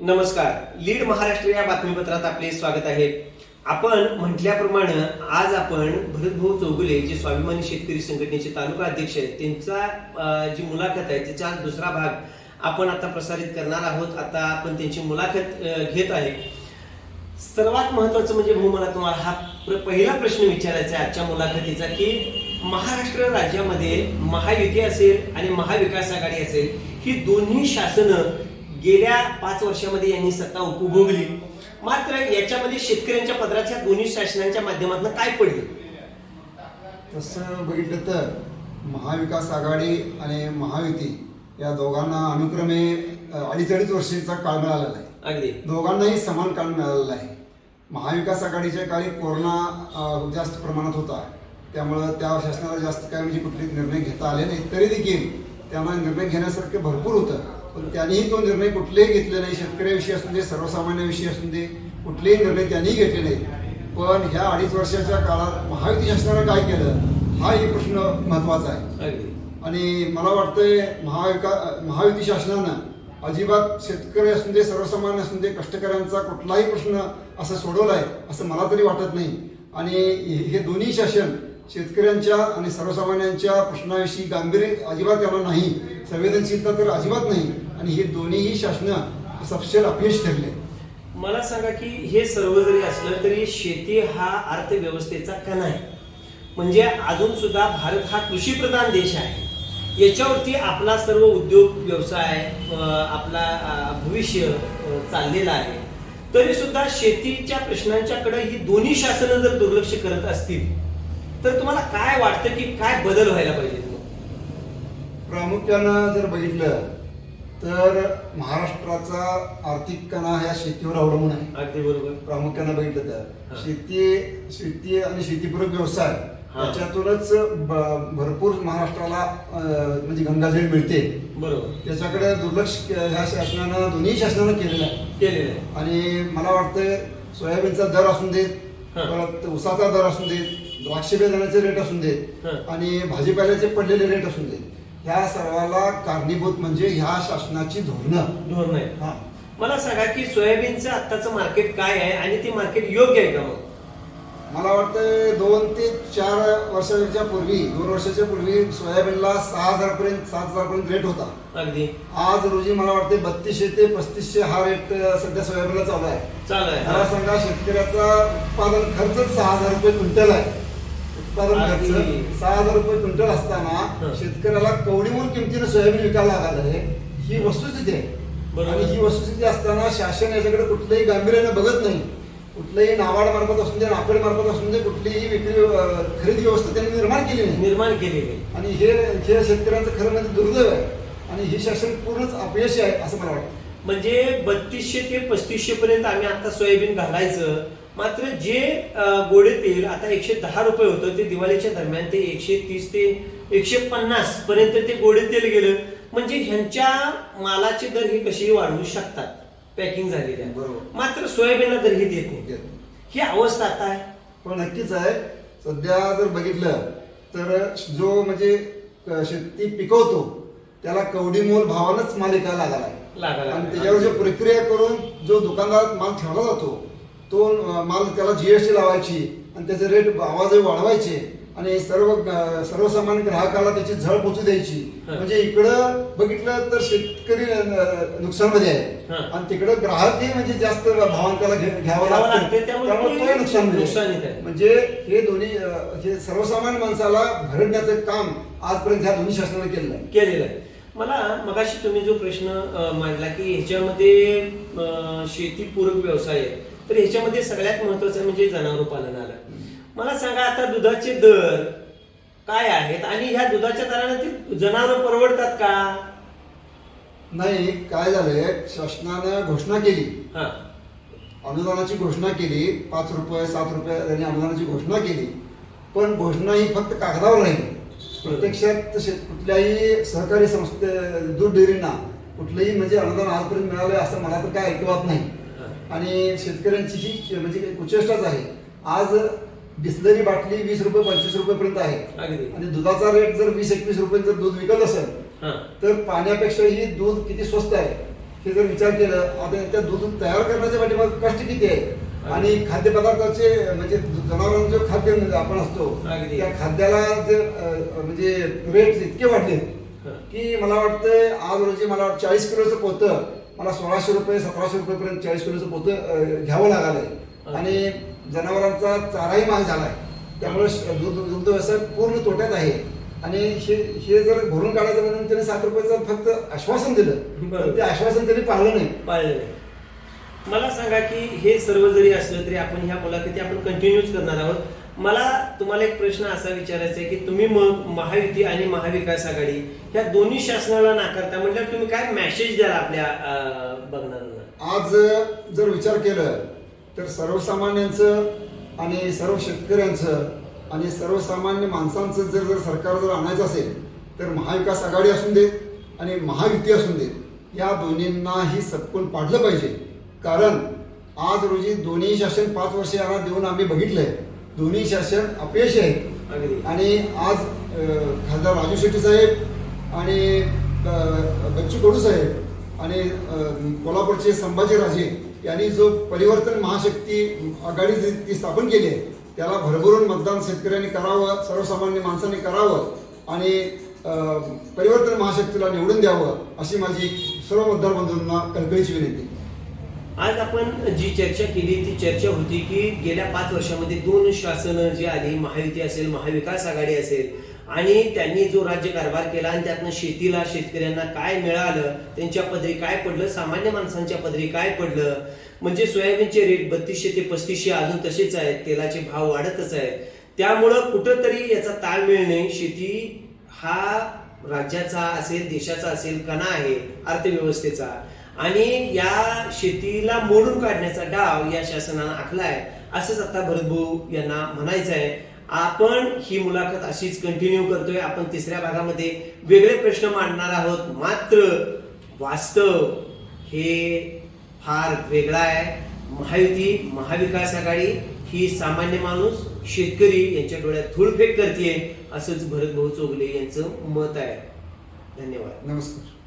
नमस्कार. लीड महाराष्ट्र या बातमीपत्रात आपले स्वागत आहे. आपण म्हटल्याप्रमाणे आज आपण भरतभाऊ चौगुले जे स्वाभिमानी शेतकरी संघटनेचे तालुका अध्यक्ष आहेत त्यांचा जी मुलाखत आहे त्याचा आज दुसरा भाग आपण आता प्रसारित करणार आहोत. आता आपण त्यांची मुलाखत घेत आहे. सर्वात महत्वाचं म्हणजे भाऊ मला तुम्हाला हा प्र- पहिला प्रश्न विचारायचा आहे आजच्या मुलाखतीचा की महाराष्ट्र राज्यामध्ये महायुती असेल आणि महाविकास आघाडी असेल ही दोन्ही शासनं गेल्या पाच वर्षामध्ये यांनी सत्ता उपभोगली मात्र याच्यामध्ये शेतकऱ्यांच्या पदराच्या दोन्ही शासनांच्या माध्यमातून काय पडलं? तसं बघितलं तर महाविकास आघाडी आणि महायुती या दोघांना अनुक्रमे अडीच अडीच वर्षाचा काळ मिळालेला आहे. अगदी. दोघांनाही समान काळ मिळालेला आहे. महाविकास आघाडीच्या काळी कोरोना जास्त प्रमाणात होता. त्यामुळं त्या शासनाला जास्त काय म्हणजे कुठले निर्णय घेता आले नाही. तरी देखील त्यांना निर्णय घेण्यासारखे भरपूर होतं. पण त्यांनीही तो निर्णय कुठलेही घेतले नाही. शेतकऱ्याविषयी असू दे सर्वसामान्याविषयी असू दे कुठलेही निर्णय त्यांनी घेतले नाही. पण ह्या अडीच वर्षाच्या काळात महायुती शासनानं काय केलं? हा एक प्रश्न महत्त्वाचा आहे. आणि मला वाटतंय महाविका महायुती शासनानं अजिबात शेतकरी असून दे सर्वसामान्य असून दे कष्टकऱ्यांचा कुठलाही प्रश्न असं सोडवलाय असं मला तरी वाटत नाही. आणि हे दोन्ही शासन शेतकऱ्यांच्या आणि सर्वसामान्यांच्या प्रश्नाविषयी गांभीर्य अजिबात याला नाही संवेदनशीलता तर अजिबात नाही आणि हे दोन्हीही शासनं सपशेल अपयश ठरले. मला सांगा की हे सर्व जरी असलं तरी शेती हा अर्थव्यवस्थेचा कणा आहे. म्हणजे अजून सुद्धा भारत हा कृषीप्रधान देश आहे. याच्यावरती आपला सर्व उद्योग व्यवसाय आपला भविष्य चाललेला आहे. तरी सुद्धा शेतीच्या प्रश्नांच्याकडे ही दोन्ही शासनं जर दुर्लक्ष करत असतील तर तुम्हाला काय वाटतं की काय बदल व्हायला पाहिजे प्रामुख्यानं जर बघितलं तर महाराष्ट्राचा आर्थिक कणा ह्या शेतीवर अवलंबून आहे. अगदी बरोबर. प्रामुख्यानं बघितलं. तर. शेती शेती आणि शेतीपूरक व्यवसाय. याच्यातूनच ब- भरपूर महाराष्ट्राला म्हणजे गंगाजळ मिळते. बरोबर. त्याच्याकडे दुर्लक्ष ह्या शासनानं दोन्ही शासनानं केलेलं आहे. केलेलं आहे. आणि मला वाटतंय सोयाबीनचा दर असून देत. परत उसाचा दर असून देत द्राक्ष बेदाण्याचे रेट असून देत हा. आणि भाजीपाल्याचे पडलेले रेट असून देत. ह्या सर्वाला कारणीभूत म्हणजे ह्या शासनाची धोरणं. धोरण आहे हा. मला सांगा की सोयाबीनचं आत्ताचं मार्केट काय आहे आणि ते मार्केट योग्य आहे का मग? मला वाटतं दोन ते चार वर्षाच्या पूर्वी दोन वर्षाच्या पूर्वी सोयाबीनला सहा हजार पर्यंत सात हजार पर्यंत रेट होता. अगदी. आज रोजी मला वाटते बत्तीसशे ते पस्तीसशे हा रेट सध्या सोयाबीनला चालू आहे. चालू आहे. मला. सांगा शेतकऱ्याचा उत्पादन खर्च सहा हजार रुपये क्विंटल आहे. उत्पादन. खर्च सहा हजार रुपये क्विंटल असताना. शेतकऱ्याला कवडीमूल किमतीनं सोयाबीन विकायला आहे ही वस्तुस्थिती आहे. आणि ही वस्तुस्थिती असताना शासन याच्याकडे कुठल्याही गांभीर्याने बघत नाही कुठल्याही नाबार्ड मार्फत असून दे नाफेड मार्फत असून दे कुठलीही विक्री खरेदी व्यवस्था त्यांनी निर्माण केली नाही निर्माण केलेली आहे. आणि हे हे शेतकऱ्यांचं खरं म्हणजे दुर्दैव आहे आणि हे शासन पूर्णच अपयशी आहे असं मला वाटतं म्हणजे बत्तीसशे ते पस्तीसशे पर्यंत आम्ही आता सोयाबीन घालायचं. मात्र जे गोडे तेल आता एकशे दहा रुपये होतं ते दिवाळीच्या दरम्यान ते एकशे तीस ते एकशे पन्नास पर्यंत ते गोडे तेल गेलं. म्हणजे ह्यांच्या मालाचे दर हे कसेही वाढवू शकतात. पॅकिंग झालेल्या बरोबर. मात्र सोयाबीनला दर हे देत नाही. ही अवस्था आता आहे. पण नक्कीच आहे. सध्या जर बघितलं तर जो म्हणजे शेती पिकवतो त्याला कवडी मोल भावानंच माल विकायला लागला आहे आणि. त्याच्यावर जो प्रक्रिया करून जो दुकानदारात माल ठेवला जातो तो माल त्याला जीएसटी लावायची आणि त्याचे रेट आवाज वाढवायचे आणि सर्व सर्वसामान्य ग्राहकाला त्याची झळ पोचू द्यायची. म्हणजे इकडं बघितलं तर शेतकरी नुकसानमध्ये आहे. आणि तिकडे ग्राहकही म्हणजे जास्त भावान त्याला घ्यावं लागतं त्यामुळे तोही नुकसान. म्हणजे हे दोन्ही हे सर्वसामान्य माणसाला भरडण्याचं काम आजपर्यंत ह्या दोन्ही शासनाने केलेलं आहे केलेलं आहे मला मगाशी तुम्ही जो प्रश्न मांडला की ह्याच्यामध्ये शेतीपूरक व्यवसाय आहे तर ह्याच्यामध्ये सगळ्यात महत्वाचं म्हणजे जनावर पालन आलं. मला सांगा आता दुधाचे दर काय आहेत आणि ह्या दुधाच्या दराने ते जनावर परवडतात का? नाही काय झालंय शासनानं घोषणा केली. हा. अनुदानाची घोषणा केली पाच रुपये सात रुपये त्यांनी अनुदानाची घोषणा केली. पण घोषणा ही फक्त कागदावर राहिली प्रत्यक्षात कुठल्याही सहकारी संस्थे दूध डेअरींना कुठलंही म्हणजे अनुदान आजपर्यंत मिळालंय असं मला तर काय ऐकवत नाही. हा. आणि शेतकऱ्यांची ही म्हणजे कुचेष्टाच आहे. आज बिस्लरी बाटली वीस रुपये पंचवीस रुपये पर्यंत आहे आणि दुधाचा रेट जर वीस एकवीस रुपये जर दूध विकत असेल हा. तर पाण्यापेक्षाही दूध किती स्वस्त आहे हे जर विचार केलं आता त्या दूध तयार करण्याच्या पाठीमागे कष्ट किती आहे? आणि खाद्यपदार्थाचे म्हणजे जनावरांचं जे खाद्य आपण असतो. त्या खाद्याला म्हणजे रेट इतके वाढले. की मला वाटतं आज रोजी मला वाटतं चाळीस किलोचं पोतं मला सोळाशे रुपये सतराशे रुपयेपर्यंत चाळीस किलोचं पोतं घ्यावं लागलंय. आणि जनावरांचा चाराही महाग झालाय. त्यामुळे दूध दुग्ध व्यवसाय पूर्ण तोट्यात आहे. आणि हे हे जर भरून काढायचं म्हणून त्यांनी सात रुपयाचं फक्त आश्वासन दिलं ते आश्वासन त्यांनी पाळलं नाही. पाळलं नाही. मला सांगा की हे सर्व जरी असलं तरी आपण ह्या मुलाखती आपण कंटिन्यूच करणार आहोत. मला तुम्हाला एक प्रश्न असा विचारायचा आहे की तुम्ही मग महायुती आणि महाविकास आघाडी ह्या दोन्ही शासनाला नाकारता म्हटल्यावर तुम्ही काय मेसेज द्याल आपल्या बघणाऱ्यांना? आज जर विचार केलं तर सर्वसामान्यांचं आणि सर्व शेतकऱ्यांचं आणि सर्वसामान्य माणसांचं जर जर सरकार जर आणायचं असेल तर महाविकास आघाडी असून देत आणि महायुती असून देत या दोन्हींनाही सपकून पाडलं पाहिजे. कारण आज रोजी दोन्ही शासन पाच वर्ष यांना देऊन आम्ही बघितलंय. दोन्ही शासन अपयशी अगदी. आणि आज खासदार राजू शेट्टी साहेब आणि बच्चू कडू साहेब आणि कोल्हापूरचे संभाजीराजे यांनी जो परिवर्तन महाशक्ती आघाडी ती स्थापन केली आहे त्याला भरभरून मतदान शेतकऱ्यांनी करावं सर्वसामान्य माणसांनी करावं आणि परिवर्तन महाशक्तीला निवडून द्यावं अशी माझी सर्व मतदार बंधूंना कळकळीची विनंती. आज आपण जी चर्चा केली ती चर्चा होती की गेल्या पाच वर्षामध्ये दोन शासनं जी आली महायुती असेल महाविकास आघाडी असेल आणि त्यांनी जो राज्य कारभार केला आणि त्यातनं शेतीला शेतकऱ्यांना काय मिळालं त्यांच्या पदरी काय पडलं सामान्य माणसांच्या पदरी काय पडलं म्हणजे सोयाबीनचे रेट बत्तीसशे ते पस्तीसशे अजून तसेच आहेत तेलाचे भाव वाढतच आहेत. त्यामुळं कुठंतरी याचा ताळमेळ नाही शेती हा राज्याचा असेल देशाचा असेल कणा आहे अर्थव्यवस्थेचा आणि या शेतीला मोडून काढण्याचा डाव या शासनानं आखलाय असंच आता भरतभाऊ यांना म्हणायचं आहे आपण ही मुलाखत अशीच कंटिन्यू करतोय. आपण तिसऱ्या भागामध्ये वेगळे प्रश्न मांडणार आहोत. मात्र वास्तव हे फार वेगळा आहे. महायुती महाविकास आघाडी ही सामान्य माणूस शेतकरी यांच्या डोळ्यात धूळफेक करते असंच भरतभाऊ चोगले यांचं मत आहे. धन्यवाद. नमस्कार.